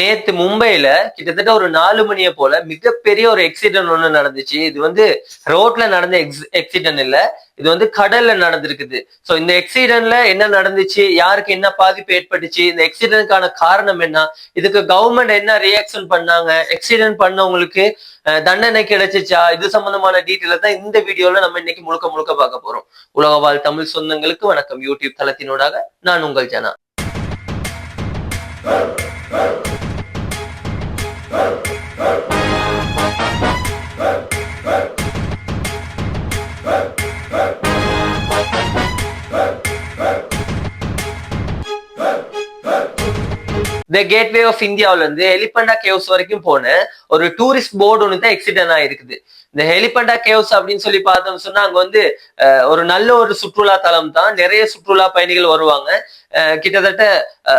நேத்து மும்பையில கிட்டத்தட்ட ஒரு நாலு மணியை போல மிகப்பெரிய ஒரு எக்ஸிடென்ட் ஒண்ணு நடந்துச்சு. இது வந்து ரோட்ல நடந்த எக்ஸ் எக்ஸிடென்ட் இல்ல. இது வந்து கடல்ல நடந்திருக்குது. சோ இந்த எக்ஸிடென்ட்ல என்ன நடந்துச்சு? யாருக்கு என்ன பாதிப்பு ஏற்பட்டுச்சு? இந்த எக்ஸிடென்ட்கான காரணம் என்ன? இதுக்கு கவர்மெண்ட் என்ன ரியாக்ஷன் பண்ணாங்க? எக்ஸிடென்ட் பண்ணவங்களுக்கு தண்டனை கிடைச்சிச்சா? இது சம்பந்தமான டீட்டெயில தான் இந்த வீடியோல நம்ம இன்னைக்கு முழுக்க முழுக்க பார்க்க போறோம். உலகவாழ் தமிழ் சொந்தங்களுக்கு வணக்கம். யூடியூப் தளத்தினூடாக நான் உங்கள் ஜனா. த கேட்வே ஆஃப் இந்தியாவில இருந்து எலிபண்டா கேவ்ஸ் வரைக்கும் போன ஒரு டூரிஸ்ட் போர்டு ஒன்று தான் எக்ஸிடென்ட் ஆயிருக்குது இந்த ஹெலிபண்டா கேவ்ஸ் அப்படின்னு சொல்லி பார்த்தோம் சொன்னா அங்க வந்து ஒரு நல்ல ஒரு சுற்றுலா தலம் தான். நிறைய சுற்றுலா பயணிகள் வருவாங்க. கிட்டத்தட்ட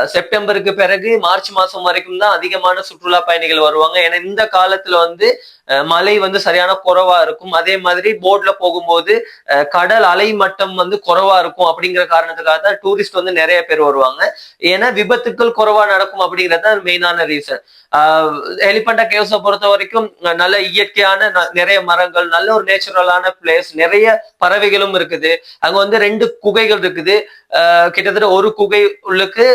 செப்டம்பருக்கு பிறகு மார்ச் மாசம் வரைக்கும் தான் அதிகமான சுற்றுலா பயணிகள் வருவாங்க. ஏன்னா இந்த காலத்துல வந்து மழை வந்து சரியான குறைவா இருக்கும். அதே மாதிரி போட்ல போகும்போது கடல் அலை மட்டம் வந்து குறைவா இருக்கும் அப்படிங்கிற காரணத்துக்காக தான் டூரிஸ்ட் வந்து நிறைய பேர் வருவாங்க. ஏன்னா விபத்துக்கள் குறைவா நடக்கும் அப்படிங்கிறது தான் மெயினான ரீசன். எலிபண்டா கேவ்ஸை பொறுத்த வரைக்கும் நல்ல இயற்கையான ந- நிறைய மரங்கள் நல்ல ஒரு நேச்சுரலான பிளேஸ் நிறைய பறவைகளும் இருக்குது. அங்க வந்து ரெண்டு குகைகள் இருக்குது. கிட்டத்தட்ட ஒரு குகை உள்ளுக்கு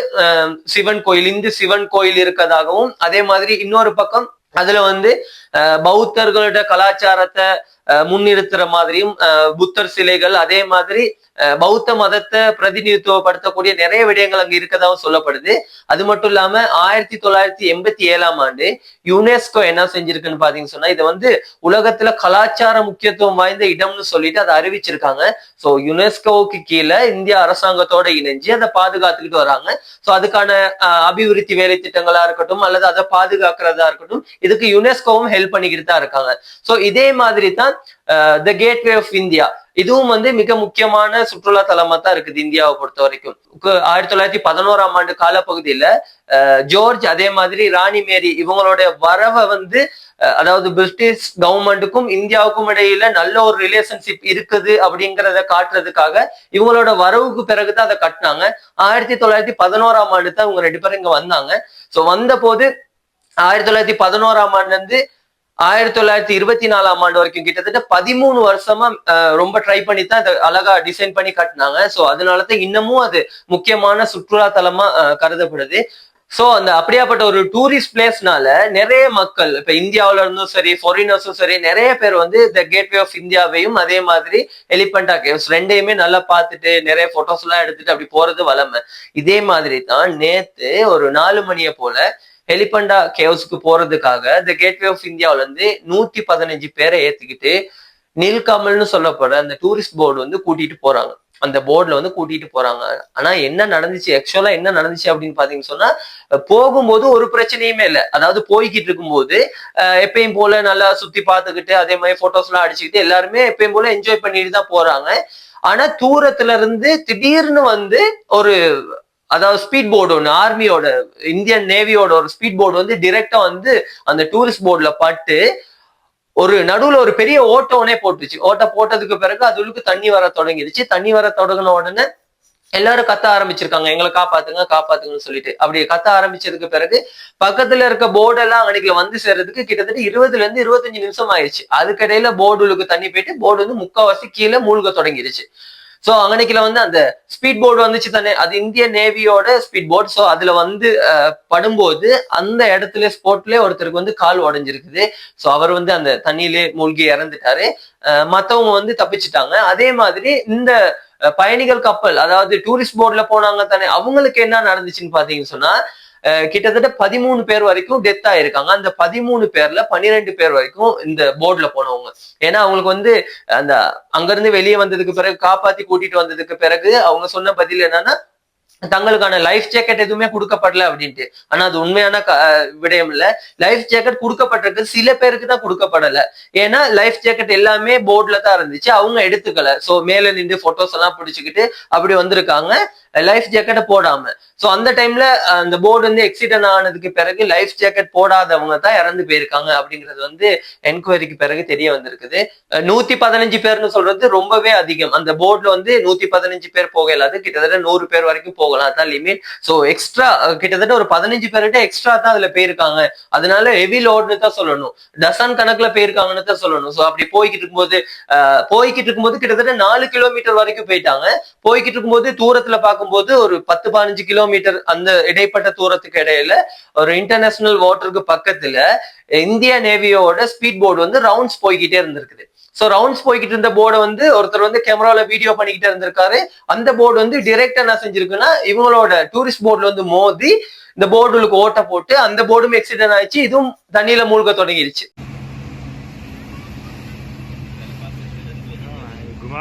சிவன் கோயில் இந்து சிவன் கோயில் இருக்கதாகவும் அதே மாதிரி இன்னொரு பக்கம் அதுல வந்து பௌத்தர்களோட கலாச்சாரத்தை அஹ், முன்னிறுத்துற மாதிரியும் புத்தர் சிலைகள் அதே மாதிரி பௌத்த மதத்தை பிரதிநிதித்துவப்படுத்தக்கூடிய நிறைய விடயங்கள் அங்க இருக்கதாகவும் சொல்லப்படுது. அது மட்டும் இல்லாம ஆயிரத்தி தொள்ளாயிரத்தி எண்பத்தி ஏழாம் ஆண்டு யுனெஸ்கோ என்ன செஞ்சிருக்குன்னு பாத்தீங்கன்னு சொன்னா இதை வந்து உலகத்துல கலாச்சார முக்கியத்துவம் வாய்ந்த இடம்னு சொல்லிட்டு அதை அறிவிச்சிருக்காங்க. சோ யுனெஸ்கோவுக்கு கீழே இந்திய அரசாங்கத்தோட இணைஞ்சு அதை பாதுகாத்துக்கிட்டு வராங்க. சோ அதுக்கான அஹ், அபிவிருத்தி வேலை திட்டங்களா இருக்கட்டும் அல்லது அதை பாதுகாக்கிறதா இருக்கட்டும் இதுக்கு யுனெஸ்கோவும் ஹெல்ப் பண்ணிக்கிட்டு தான் இருக்காங்க. சோ இதே மாதிரி தான் த கேட்வே ஆஃப் இந்தியா இதுவும் வந்து மிக முக்கியமான சுற்றுலா தலமா தான் இருக்குது இந்தியாவை பொறுத்த வரைக்கும். ஆயிரத்தி தொள்ளாயிரத்தி பதினோராம் ஆண்டு காலப்பகுதியில ஜோர்ஜ் அதே மாதிரி ராணி மேரி இவங்களுடைய வரவை வந்து அதாவது பிரிட்டிஷ் கவர்மெண்ட்டுக்கும் இந்தியாவுக்கும் இடையில நல்ல ஒரு ரிலேஷன்ஷிப் இருக்குது அப்படிங்கிறத காட்டுறதுக்காக இவங்களோட வரவுக்கு பிறகுதான் அதை கட்டினாங்க. ஆயிரத்தி தொள்ளாயிரத்தி பதினோராம் ஆண்டு தான் இவங்க ரெண்டு பேரும் இங்க வந்தாங்க. சோ வந்த போது ஆயிரத்தி தொள்ளாயிரத்தி பதினோராம் ஆண்டுலருந்து ஆயிரத்தி தொள்ளாயிரத்தி இருபத்தி நாலாம் ஆண்டு வரைக்கும் கிட்டத்தட்ட பதிமூணு வருஷமா ரொம்ப ட்ரை பண்ணி தான் அழகா டிசைன் பண்ணி கட்டினாங்க. ஸோ அதனால தான் இன்னமும் அது முக்கியமான சுற்றுலா தலமா கருதப்படுது. ஸோ அந்த அப்படியாப்பட்ட ஒரு டூரிஸ்ட் பிளேஸ்னால நிறைய மக்கள் இப்போ இந்தியாவுல இருந்தும் சரி ஃபாரினர்ஸும் சரி நிறைய பேர் வந்து த கேட்வே ஆஃப் இந்தியாவையும் அதே மாதிரி எலிபண்டா கேவ்ஸ் ரெண்டையுமே நல்லா பார்த்துட்டு நிறைய ஃபோட்டோஸ் எல்லாம் எடுத்துட்டு அப்படி போறது வளமை. இதே மாதிரி தான் நேத்து ஒரு நாலு மணியை போல எலிபண்டா கேவ்ஸ்க்கு போறதுக்காக த கேட்வே ஆஃப் இந்தியாவில இருந்து நூத்தி பதினஞ்சு பேரை ஏத்துக்கிட்டு நீல்கமல்னு சொல்லப்படுற அந்த டூரிஸ்ட் போர்டு வந்து கூட்டிட்டு போறாங்க. அந்த போர்டில் வந்து கூட்டிட்டு போறாங்க. ஆனா என்ன நடந்துச்சு? ஆக்சுவலா என்ன நடந்துச்சு அப்படின்னு பாத்தீங்கன்னு சொன்னா போகும்போது ஒரு பிரச்சனையுமே இல்லை. அதாவது போய்கிட்டு இருக்கும்போது எப்பயும் போல நல்லா சுத்தி பார்த்துக்கிட்டு அதே மாதிரி போட்டோஸ் எல்லாம் அடிச்சுக்கிட்டு எல்லாருமே எப்பயும் போல என்ஜாய் பண்ணிட்டு தான் போறாங்க. ஆனா தூரத்துல இருந்து திடீர்னு வந்து ஒரு அதாவது ஸ்பீட் போர்டு ஒன்று ஆர்மியோட இந்தியன் நேவியோட ஒரு ஸ்பீட் போர்டு வந்து டிரெக்டா வந்து அந்த டூரிஸ்ட் போர்டுல பட்டு ஒரு நடுவுல ஒரு பெரிய ஓட்டோனே போட்டுச்சு. ஓட்டை போட்டதுக்கு பிறகு அதுக்கு தண்ணி வர தொடங்கிடுச்சு. தண்ணி வர தொடங்கின உடனே எல்லாரும் கத்த ஆரம்பிச்சிருக்காங்க. எங்களை காப்பாத்துங்க காப்பாத்துங்கன்னு சொல்லிட்டு. அப்படி கத்த ஆரம்பிச்சதுக்கு பிறகு பக்கத்துல இருக்க போர்டெல்லாம் அன்னைக்கு வந்து சேர்றதுக்கு கிட்டத்தட்ட இருபதுல இருந்து இருபத்தஞ்சு நிமிஷம் ஆயிடுச்சு. அதுக்கிடையில போர்டுகளுக்கு தண்ணி போயிட்டு போர்டு வந்து முக்காவாசி கீழே மூழ்க தொடங்கிடுச்சு. ஸோ அங்கனைக்குல வந்து அந்த ஸ்பீட் போர்டு வந்துச்சு தானே? அது இந்திய நேவியோட ஸ்பீட் போர்டு ஸோ அதுல வந்து படும்போது அந்த இடத்துல ஸ்போர்ட்லேயே ஒருத்தருக்கு வந்து கால் உடைஞ்சிருக்குது. ஸோ அவர் வந்து அந்த தண்ணியிலே மூழ்கி இறந்துட்டாரு. மற்றவங்க மத்தவங்க வந்து தப்பிச்சிட்டாங்க. அதே மாதிரி இந்த பயணிகள் கப்பல் அதாவது டூரிஸ்ட் போர்ட்ல போனாங்க தானே? அவங்களுக்கு என்ன நடந்துச்சுன்னு பாத்தீங்கன்னு சொன்னா கிட்டத்தட்ட பதிமூணு பேர் வரைக்கும் டெத் ஆயிருக்காங்க. அந்த பதிமூணு பேர்ல பன்னிரெண்டு பேர் வரைக்கும் இந்த போர்டுல போனவங்க. ஏன்னா அவங்களுக்கு வந்து அந்த அங்கிருந்து வெளியே வந்ததுக்கு பிறகு காப்பாத்தி கூட்டிட்டு வந்ததுக்கு பிறகு அவங்க சொன்ன பதில் என்னன்னா தங்களுக்கான லைஃப் ஜாக்கெட் எதுவுமே கொடுக்கப்படல அப்படின்ட்டு. ஆனா அது உண்மையான க- விடயம் இல்ல. லைஃப் ஜாக்கெட் கொடுக்கப்பட்டிருக்கு. சில பேருக்கு தான் கொடுக்கப்படல. ஏன்னா லைஃப் ஜாக்கெட் எல்லாமே போர்ட்ல தான் இருந்துச்சு. அவங்க எடுத்துக்கல. சோ மேல நின்று போட்டோஸ் எல்லாம் பிடிச்சுக்கிட்டு அப்படி வந்திருக்காங்க. லைஃப் ஜாக்கெட்டை போடாம. சோ அந்த டைம்ல அந்த போர்டு வந்து எக்ஸிடென்ட் ஆனதுக்கு பிறகு லைஃப் ஜாக்கெட் போடாதவங்க தான் இறந்து போயிருக்காங்க அப்படிங்கிறது வந்து என்கொயரிக்கு பிறகு தெரிய வந்திருக்குது. நூத்தி பதினஞ்சு பேர்னு சொல்றது ரொம்பவே அதிகம். அந்த போர்டுல வந்து நூத்தி பதினஞ்சு பேர் போக இல்லாது கிட்டத்தட்ட நூறு பேர் வரைக்கும் போகலாம். அதான் லிமிட் சோ எக்ஸ்ட்ரா கிட்டத்தட்ட ஒரு பதினஞ்சு பேர்கிட்ட எக்ஸ்ட்ரா தான் அதுல போயிருக்காங்க. அதனால ஹெவி லோடுன்னு தான் சொல்லணும். டசன் கணக்குல போயிருக்காங்கன்னு தான் சொல்லணும். சோ அப்படி போய்கிட்டு இருக்கும்போது போய்கிட்டு இருக்கும்போது கிட்டத்தட்ட நாலு கிலோமீட்டர் வரைக்கும் போயிட்டாங்க. போய்கிட்டு இருக்கும்போது தூரத்துல போகும்போது ஒரு பத்து பதினஞ்சு கிலோமீட்டர் அந்த இடைப்பட்ட தூரத்துக்கு இடையில ஒரு இன்டர்நேஷனல் வாட்டருக்கு பக்கத்துல இந்திய நேவியோட ஸ்பீட் போர்டு வந்து ரவுண்ட்ஸ் போய்கிட்டே இருந்திருக்குது. ஸோ ரவுண்ட்ஸ் போய்கிட்டு இருந்த போர்டை வந்து ஒருத்தர் வந்து கேமராவில் வீடியோ பண்ணிக்கிட்டே இருந்திருக்காரு. அந்த போர்டு வந்து டிரெக்டா என்ன செஞ்சிருக்குன்னா இவங்களோட டூரிஸ்ட் போர்டில் வந்து மோதி இந்த போர்டுகளுக்கு ஓட்ட போட்டு அந்த போர்டும் எக்ஸிடென்ட் ஆயிடுச்சு. இதுவும் தண்ணியில மூழ்க தொடங்கிடுச்சு घुमा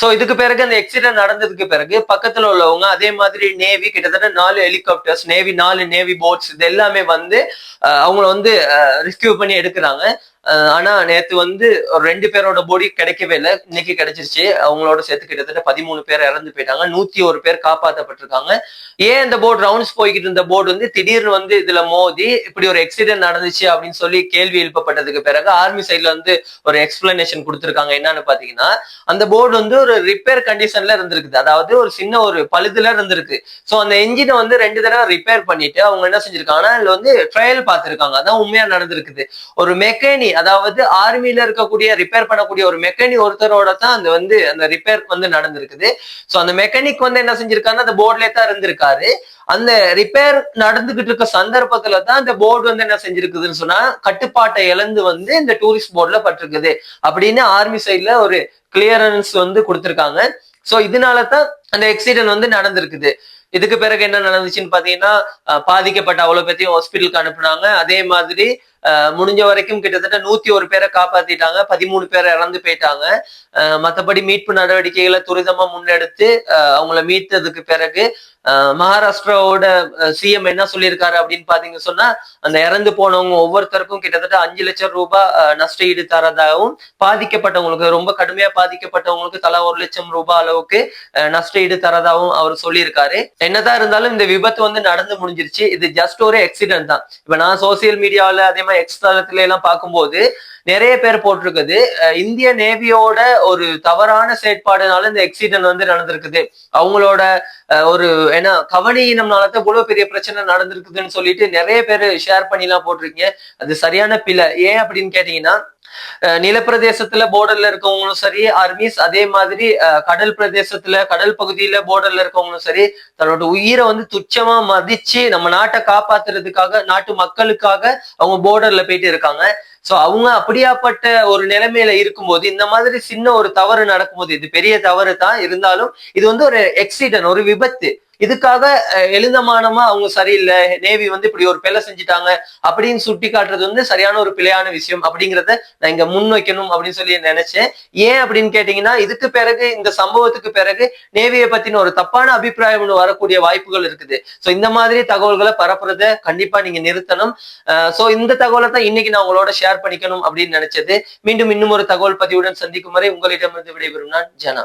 சோ இதுக்கு பிறகு அந்த எக்ஸிடென்ட் நடந்ததுக்கு பிறகு பக்கத்துல உள்ளவங்க அதே மாதிரி நேவி கிட்டத்தட்ட நாலு ஹெலிகாப்டர்ஸ் நேவி நாலு நேவி போட்ஸ் இது எல்லாமே வந்து அவங்கள வந்து ரெஸ்கியூ பண்ணி எடுக்கிறாங்க. ஆனா நேத்து வந்து ஒரு ரெண்டு பேரோட பாடி கிடைக்கவே இல்லை. இன்னைக்கு கிடைச்சிருச்சு. அவங்களோட சேர்த்து கிட்டத்தட்ட பதிமூணு பேர் இறந்து போயிட்டாங்க. நூத்தி ஒரு பேர் காப்பாற்றப்பட்டிருக்காங்க ஏன் இந்த போர்டு ரவுண்ட்ஸ் போய்கிட்டு இருந்த போர்டு வந்து திடீர்னு வந்து இதுல மோதி இப்படி ஒரு எக்ஸிடென்ட் நடந்துச்சு அப்படின்னு சொல்லி கேள்வி எழுப்பப்பட்டதுக்கு பிறகு ஆர்மி சைட்ல வந்து ஒரு எக்ஸ்பிளனேஷன் கொடுத்துருக்காங்க. என்னன்னு பாத்தீங்கன்னா அந்த போர்டு வந்து ஒரு ரிப்பேர் கண்டிஷன்ல இருந்திருக்குது. அதாவது ஒரு சின்ன ஒரு பழுதுல இருந்திருக்கு. சோ அந்த என்ஜினை வந்து ரெண்டு தடவை ரிப்பேர் பண்ணிட்டு அவங்க என்ன செஞ்சிருக்காங்கன்னா இதுல வந்து ட்ரையல் பார்த்திருக்காங்க. அதான் உண்மையா நடந்திருக்குது. ஒரு மெக்கானிக் அதாவது ஆர்மில இருக்கக்கூடிய ரிப்பேர் பண்ணக்கூடிய ஒரு மெக்கானிக் ஒருத்தரோட தான் அந்த வந்து அந்த ரிப்பேர் வந்து நடந்திருக்குது. சோ அந்த மெக்கானிக் வந்து என்ன செஞ்சிருக்காருன்னா அந்த போர்ட்லயே தான் இருந்திருக்காரு. அந்த ரிப்பேர் நடந்துகிட்டு இருக்க சந்தர்ப்பத்துல தான் இந்த போர்டு வந்து என்ன செஞ்சிருக்குதுன்னு சொன்னா கட்டுப்பாட்டை இழந்து வந்து இந்த டூரிஸ்ட் போர்டுல பட்டிருக்குது. அப்படின்னு ஆர்மி சைட்ல ஒரு கிளியரன்ஸ் வந்து கொடுத்திருக்காங்க. சோ இதனால தான் அந்த எக்ஸிடென்ட் வந்து நடந்திருக்குது. இதுக்கு பிறகு என்ன நடந்துச்சுன்னு பாத்தீங்கன்னா பாதிக்கப்பட்ட அவ்வளவு பேத்தையும் ஹாஸ்பிட்டலுக்கு அனுப்புனாங்க. அதே மாதிரி முடிஞ்ச வரைக்கும் கிட்டத்தட்ட நூத்தி ஒரு பேரை காப்பாத்திட்டாங்க. பதிமூணு பேரை இறந்து போயிட்டாங்க. மற்றபடி மத்தபடி மீட்பு நடவடிக்கைகளை துரிதமா முன்னெடுத்து அவங்கள மீட்டதுக்கு பிறகு மகாராஷ்டிராவோட சிஎம் என்ன சொல்லியிருக்காரு அப்படின்னு பாத்தீங்க சொன்னா அந்த இறந்து போனவங்க ஒவ்வொருத்தருக்கும் கிட்டத்தட்ட அஞ்சு லட்சம் ரூபாய் நஷ்ட ஈடு தரதாகவும் பாதிக்கப்பட்டவங்களுக்கு ரொம்ப கடுமையா பாதிக்கப்பட்டவங்களுக்கு தலா ஒரு லட்சம் ரூபாய் அளவுக்கு நஷ்ட ஈடு தரதாகவும் அவர் சொல்லியிருக்காரு. என்னதான் இருந்தாலும் இந்த விபத்து வந்து நடந்து முடிஞ்சிருச்சு. இது ஜஸ்ட் ஒரு எக்ஸிடென்ட் தான். இப்ப நான் சோசியல் மீடியாவில அதே மாதிரி எக்ஸ் எல்லாம் பார்க்கும்போது நிறைய பேர் போட்டிருக்குது. இந்திய நேவியோட ஒரு தவறான செயற்பாடுனால இந்த எக்ஸிடென்ட் வந்து நடந்திருக்குது. அவங்களோட ஒரு ஏன்னா கவனியினம்னால தான் இவ்வளவு பெரிய பிரச்சனை நடந்திருக்குதுன்னு சொல்லிட்டு நிறைய பேர் ஷேர் பண்ணி எல்லாம் போட்டிருக்கீங்க. அது சரியான பிழை. ஏன் அப்படின்னு கேட்டீங்கன்னா நிலப்பிரதேசத்துல போர்டர்ல இருக்கவங்களும் சரி ஆர்மிஸ் அதே மாதிரி கடல் பிரதேசத்துல கடல் பகுதியில போர்டர்ல இருக்கவங்களும் சரி தன்னோட உயிரை வந்து துச்சமா மதிச்சு நம்ம நாட்டை காப்பாத்துறதுக்காக நாட்டு மக்களுக்காக அவங்க போர்டர்ல போயிட்டு இருக்காங்க. சோ அவங்க அப்படியாப்பட்ட ஒரு நிலைமையில இருக்கும்போது இந்த மாதிரி சின்ன ஒரு தவறு நடக்கும்போது இது பெரிய தவறு தான் இருந்தாலும் இது வந்து ஒரு எக்ஸிடென்ட் ஒரு விபத்து. இதுக்காக எழுந்தமானமா அவங்க சரியில்லை நேவி வந்து இப்படி ஒரு பிழை செஞ்சுட்டாங்க அப்படின்னு சுட்டி காட்டுறது வந்து சரியான ஒரு பிழையான விஷயம் அப்படிங்கிறத நான் இங்க முன் வைக்கணும் அப்படின்னு சொல்லி நினைச்சேன். ஏன் அப்படின்னு கேட்டீங்கன்னா இதுக்கு பிறகு இந்த சம்பவத்துக்கு பிறகு நேவியை பத்தின ஒரு தப்பான அபிப்பிராயம் வரக்கூடிய வாய்ப்புகள் இருக்குது. சோ இந்த மாதிரி தகவல்களை பரப்புறத கண்டிப்பா நீங்க நிறுத்தணும். சோ இந்த தகவலை தான் இன்னைக்கு நான் உங்களோட ஷேர் பண்ணிக்கணும் அப்படின்னு நினைச்சது. மீண்டும் இன்னும் ஒரு தகவல் பதிவுடன் சந்திக்கும் வரை உங்களிடமிருந்து விடைபெறும் நான் ஜனா.